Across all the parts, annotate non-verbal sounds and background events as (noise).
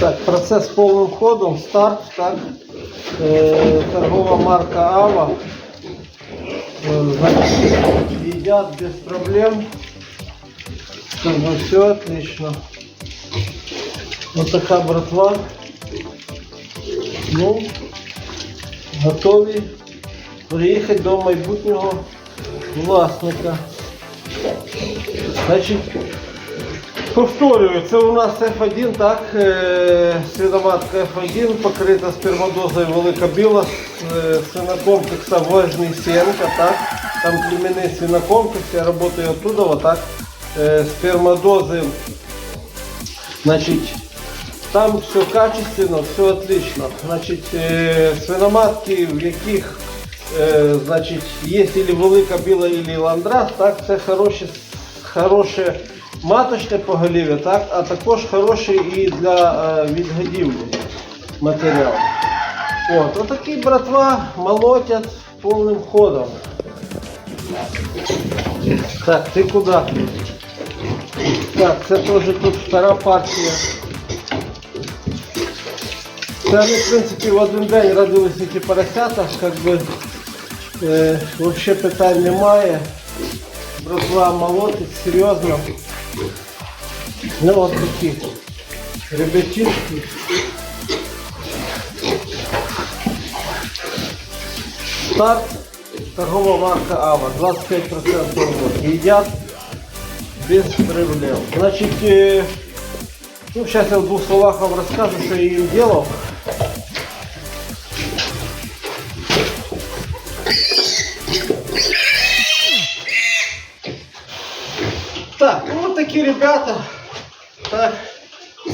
Так, процесс повним ходом, старт, так. Е, торгова марка Ава. Е, едят без проблем. Как бы все отлично. Вот такая братва. Ну, готові приїхати до майбутнього власника. Значить, повторюю, це у нас F1, так, е, свиноматка F1 покрита спермодозою велика біла, е, свинокомплекса Возний Сенка, так, там племенний свинокомплекс, я працюю оттуда, так, е, спермодози, значить, там все качественно, все отлично. Значить, свиноматки, в яких значить, є велика біла, или ландрас, так, це хороші, хороше маточне поголів'я, так, а також хороший і для е, відгодівлі матеріал. От, отакі братва молотять повним ходом. Так, ти куди? Так, це теж тут втора партія. Це вони, в принципі, в один день родилися ті поросята, как би, е, взагалі питань немає. Братва молотить, серйозно. Ну от такі ребятишки. Старт, торгова марка Ава, 25% в год. Едят без проблем. Значит, э, ну, сейчас я в двух словах вам расскажу, что я им делал. Ребята. Так,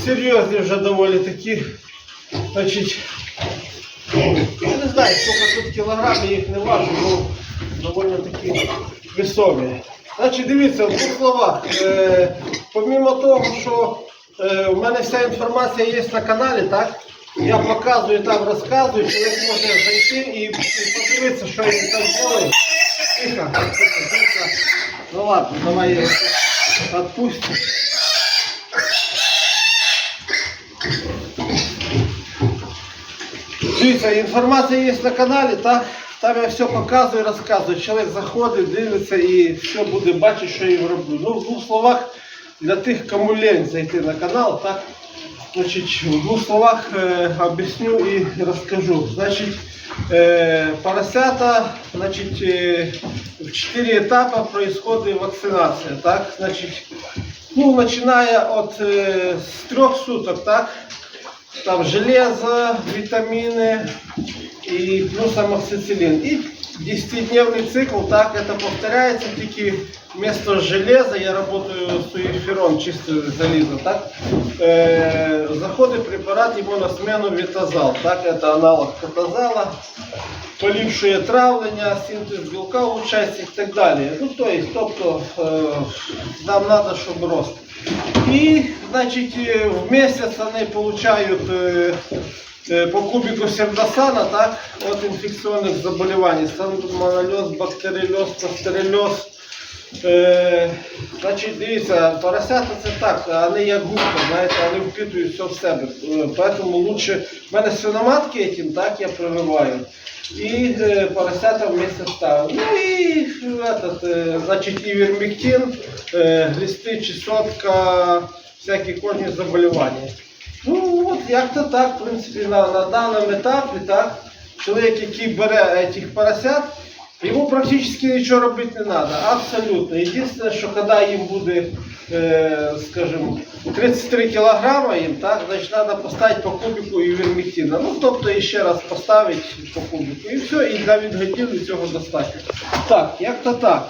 серьезные уже довольно таки. Значит, я не знаю, сколько тут кілограм, я їх не важу, ну довольно таки весомі. Значить, дивіться, в двох словах. Е, помимо того, що е, у мене вся інформація є на каналі, так? Я показую там, розказую, чоловік може зайти і, і подивитися, що я там делаю. Тихо, тихо, тихо. Ну ладно, давай я відпустимо. Дивіться, інформація є на каналі, так? Там я все показую, розказую. Чоловік заходить, дивиться і все буде бачити, що я роблю. Ну, в двох словах, для тих, кому лень зайти на канал, так? Значить, в двох словах е, об'ясню і розкажу. Значить, е, поросята, значить, е, в 4 етапи происходит вакцинація, так? Значить, ну, починає от е, з трьох суток, так? там железо, витамины и плюс амоксициллин. И 10-дневный цикл, так это повторяется, тільки вместо железа я работаю с уеферон, чистую залізо, так? Е, заходить препарат йому на смену витазал, так, это аналог катазала, поліпшує травлення, синтез білка улучшається і так далі. Ну, то есть, тобто, е, нам надо, щоб рост. І, значить, е, в місяць вони получають е, е, по кубику сердосана, так, от інфекційних заболівань. Сальмонельоз, бактеріоз, пастерельоз. Е, значить, дивіться, поросята це так, вони як губка, знаєте, вони впитують все в себе. Е, Поэтому лучше, в мене свиноматки этим, так, я прививаю. І е, поросята вместе ставлю. Ну і этот, е, значить, івермектин, е, глисти, чесотка, всякі кожні заболівання. Ну от як-то так, в принципі, на, на даному етапі, так, чоловік, який бере цих поросят, Ему практически ничего робити не надо, абсолютно. Единственное, что когда им буде, э, скажем, 33 килограмма им, так, значит, надо поставить по кубику івермектина. Ну, тобто ще раз поставити по кубику. І все, і для відгодівлі цього достатньо. Так, як то так.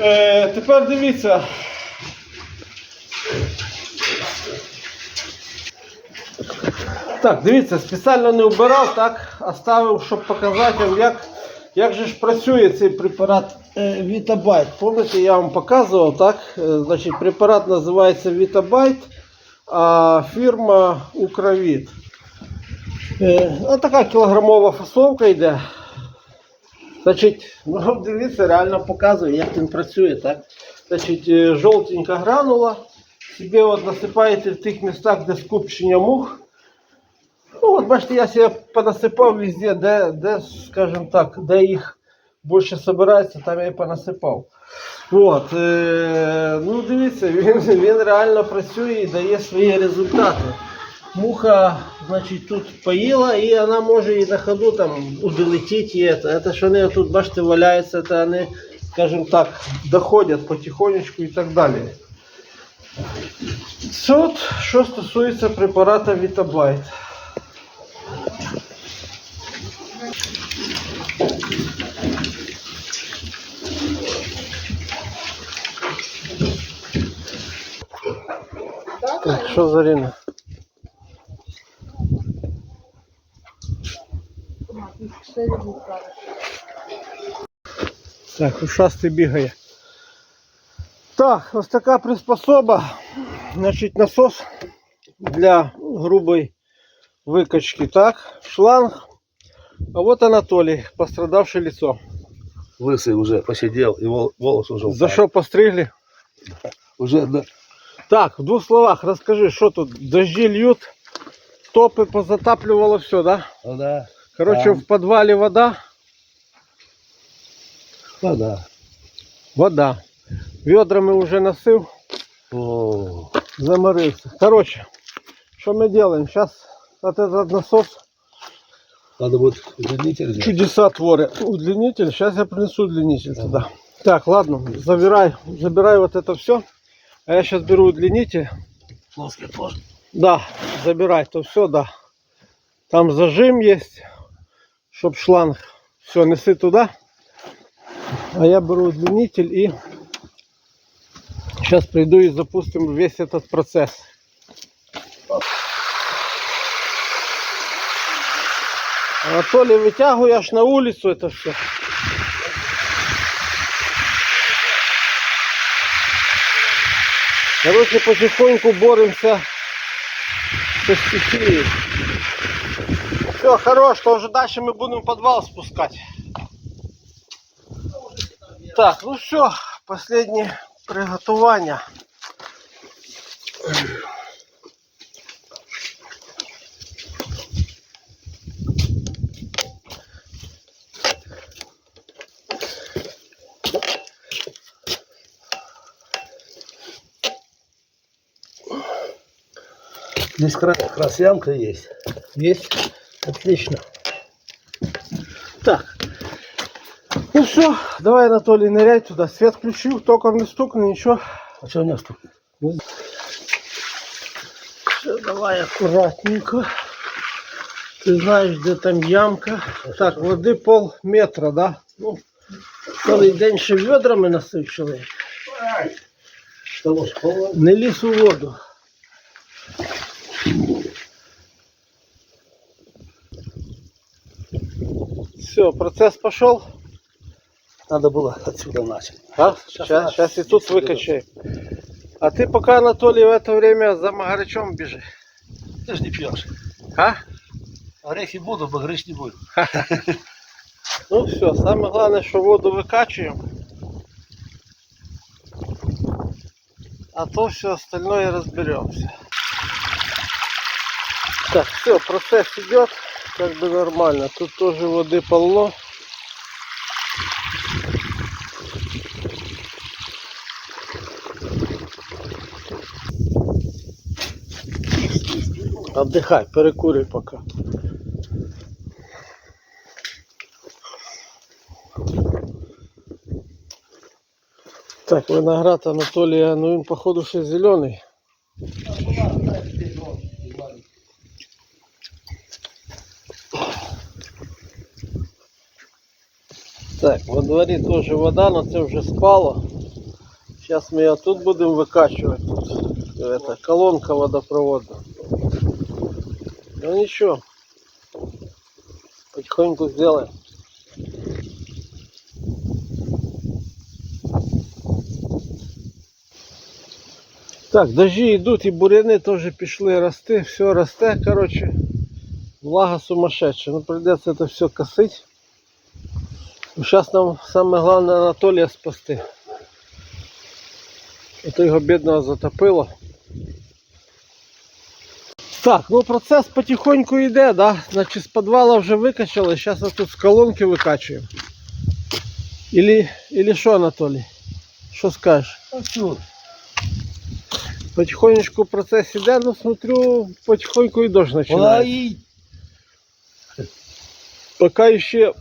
Е, тепер дивіться. Так, дивіться, спеціально не вбирав, так, оставив, щоб показати як, як же ж працює цей препарат е, Вітабайт. Пам'ятаєте, я вам показував, так? Е, Значить, препарат називається Вітабайт, а фірма Укравіт. Е, така кілограмова фасовка йде. Значить, (laughs) ну, дивіться, реально показує, як він працює, так? Значить, жовтенька гранула, себе от насипаєте в тих містах, де скупчення мух. Ну, от бачите, я себе понасипав везде, де, де, скажімо так, де їх більше збирається, там я і понасипав. От, е, ну дивіться, він, він реально працює і дає свої результати. Муха, значить, тут поїла, і вона може і на ходу там удалетіти. І це. це вони тут, бачите, валяються, це вони, скажімо так, доходять потихонечку і так далі. Це от, що стосується препарата Vitabyte. Так, що Зарина? Так, ушастий бігає. Так, ось така приспособа. Значить, насос для грубої викачки. Так, шланг. А вот Анатолій, пострадавшее лицо. Лысый уже посидел, и вол- волосы уже За упали. що постригли? Уже, да. Так, в двух словах расскажи, что тут дожди льют, топы позатапливало все, да? Ну да. Короче, Там. в подвале вода, Ну да. вода. Ведрами уже насыл, О, заморился. Короче, что мы делаем? Сейчас вот этот насос надо будет удлинитель чудеса творит. Удлинитель, сейчас я принесу удлинитель туда. Так, ладно, забирай, забирай вот это все. А я сейчас беру удлинитель. Плоский тоже. Да, забирай, то все, да. Там зажим есть, чтоб шланг. Все, неси туда. А я беру удлинитель и сейчас приду и запустим весь этот процесс. Анатолий, вытягивай аж на улицу это все. Короче, потихоньку боремся со стихией. Все, хорош, то уже дальше мы будем подвал спускать. Так, ну все, последнее приготовление. Здесь кра- как раз ямка есть. Есть? Отлично. Так. Ну все, давай, Анатолий, ныряй туда. Свет включил, током не стукни, ничего. А что у меня тут? Все, давай аккуратненько. Ты знаешь, где там ямка. Так, води полметра, да? Ну, цілий день ще ведрами носив чоловік. Того школа. Не ліз у воду. Все, процесс пошел. Надо было отсюда начать. А? Сейчас, раз. сейчас и тут выкачаем. А ты пока, Анатолий, в это время за Магарычом бежи. Ты же не пьешь. А? Орехи буду, багрыч не буду. (laughs) Ну все, самое главное, что воду выкачиваем. А то все остальное разберемся. Так, все, процесс идет как бы нормально. Тут тоже воды полно. Отдыхай, перекури пока. Так, виноград Анатолія, ну він походу ще зелений. Так, во дворі теж вода, але це вже спало. Зараз ми його тут будемо викачувати. Тут это, колонка водопроводна. Ну нічого. Потихоньку сделаем. Так, дожди йдуть і буряни теж пішли рости, все росте, короче. Влага сумасшедшая. Ну придется это все косить. Сейчас нам самое главное Анатолия спасти. Это його бідного затопило. Так, ну процес потихоньку йде, да? Значить, з підвала вже викачали, зараз ми тут з колонки викачуємо. Или, или що, Анатолій? Що скажеш? А? Потихонечку процесс іде, ну смотрю, потихоньку і дощ починає. Пока ще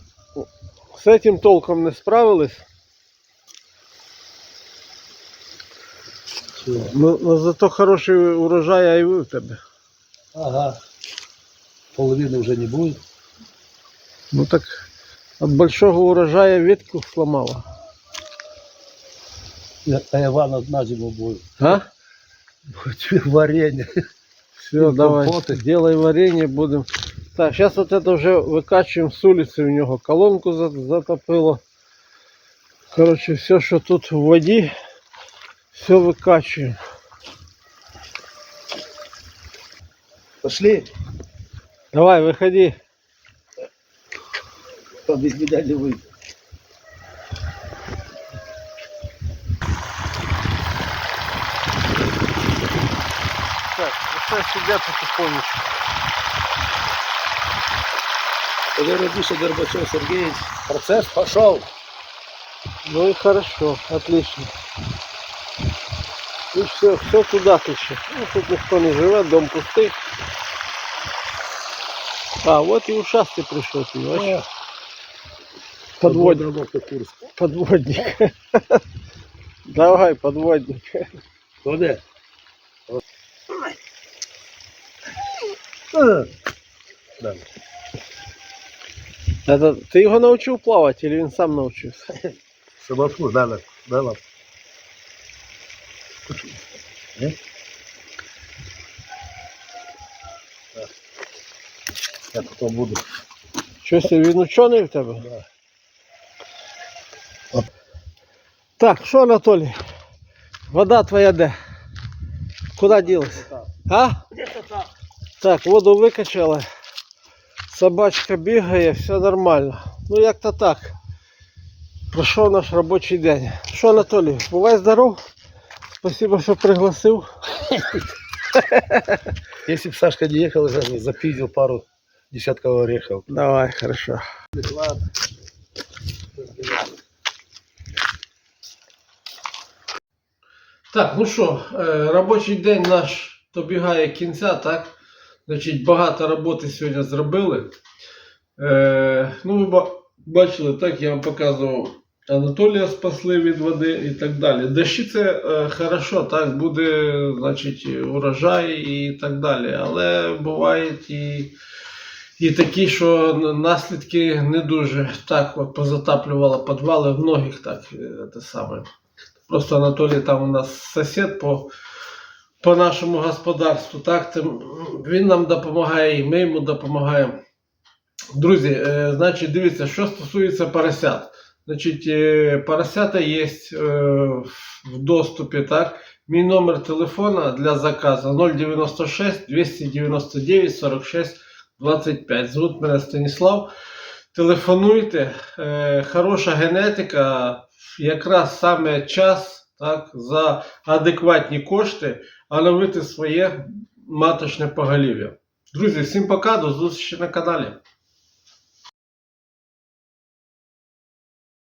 з этим толком не справились. Що? Ну, ну зато хороший урожай, а ви в тебе. Ага. Половины уже не будет. Ну так от большого урожая ветку сломала. А Ивана на зиму будет. А? Будет варенье. Все, давай, делай варенье, будем. Так, сейчас вот это уже выкачиваем с улицы у него колонку затопило. Короче, все, что тут в воде, все выкачиваем. Пошли. Давай, выходи. Побіг вы. Так, ну, все сидят потихонечку. Радиша Горбачев Сергеевич. Процесс пошел. Ну и хорошо, отлично. И все, все туда течет. Ну, тут никто не живет, дом пустый. А, вот и ушастый пришел, понимаешь? Подводник. Подводник. (laughs) Давай, подводник. Куди? Это, ты его научил плавать или он сам научился? Собаку, да, да, да. Я потом буду. Щось він учений в тебе? Да. Так, що, Анатолій? Вода твоя де? Куди ділась? А? Так, воду викачали. Собачка бігає, все нормально. Ну як то так. Пройшов наш робочий день. Що, Анатолій, бувай здоров. Спасибо, що пригласив. (laughs) Если бы Сашка не ехал, я бы запиздил пару десятков орехов. Давай, хорошо. Ладно. Так, ну що, е, робочий день наш добігає кінця, так? Значить, багато роботи сьогодні зробили. Е, ну, ви ба- бачили, так, я вам показував. Анатолія спасли від води і так далі. Дощі це е, хорошо, так, буде, значить, урожай і так далі. Але бувають і, і такі, що наслідки не дуже так от, позатаплювало підвали в многих так, е, те саме. Просто Анатолій там у нас сусід по, по нашому господарству. Так, тим, він нам допомагає, і ми йому допомагаємо. Друзі, е, значить, дивіться, що стосується поросят. Значить, е, поросята є е, в доступі. Так? Мій номер телефона для заказу 096 299 46 25. Звуть мене Станіслав. Телефонуйте. Е, хороша генетика, якраз саме час так, за адекватні кошти оновити своє маточне поголів'я. Друзі, всім пока, до зустрічі на каналі.